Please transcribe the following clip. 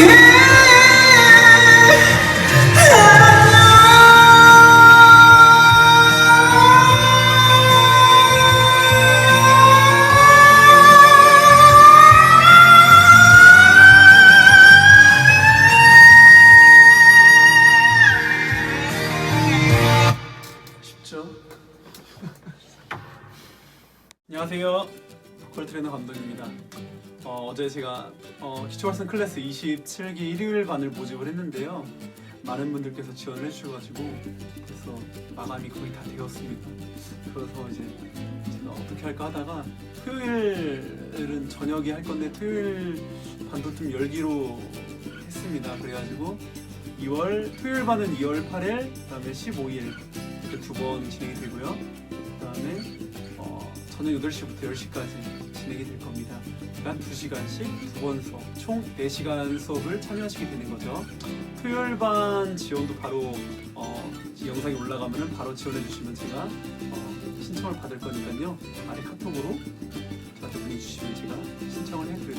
안녕하세요. 박재너 감독입니다. 어, 제 제가 어, 기초발성 클래스 27기 일요일 반을 모집을 했는데요. 많은 분들께서 지원을 해주셔가지고 그래서 마감이 거의 다 되었습니다. 그래서 이제 제가 어떻게 할까 하다가 토요일은 저녁에 할 건데 토요일 반도 좀 열기로 했습니다. 그래가지고 2월 토요일 반은 2월 8일, 그다음에 15일 이렇게 두 번 진행이 되고요. 그다음에 어, 저녁 8시부터 10시까지 진행이 될 겁니다. 그러니까 2시간씩 두 번 수업, 총 4시간 수업을 참여하시게 되는 거죠. 토요일 반 지원도 바로 어, 이 영상이 올라가면 바로 지원해 주시면 제가 어, 신청을 받을 거니까요. 아래 카톡으로 저한테 보내주시면 제가 신청을 해드릴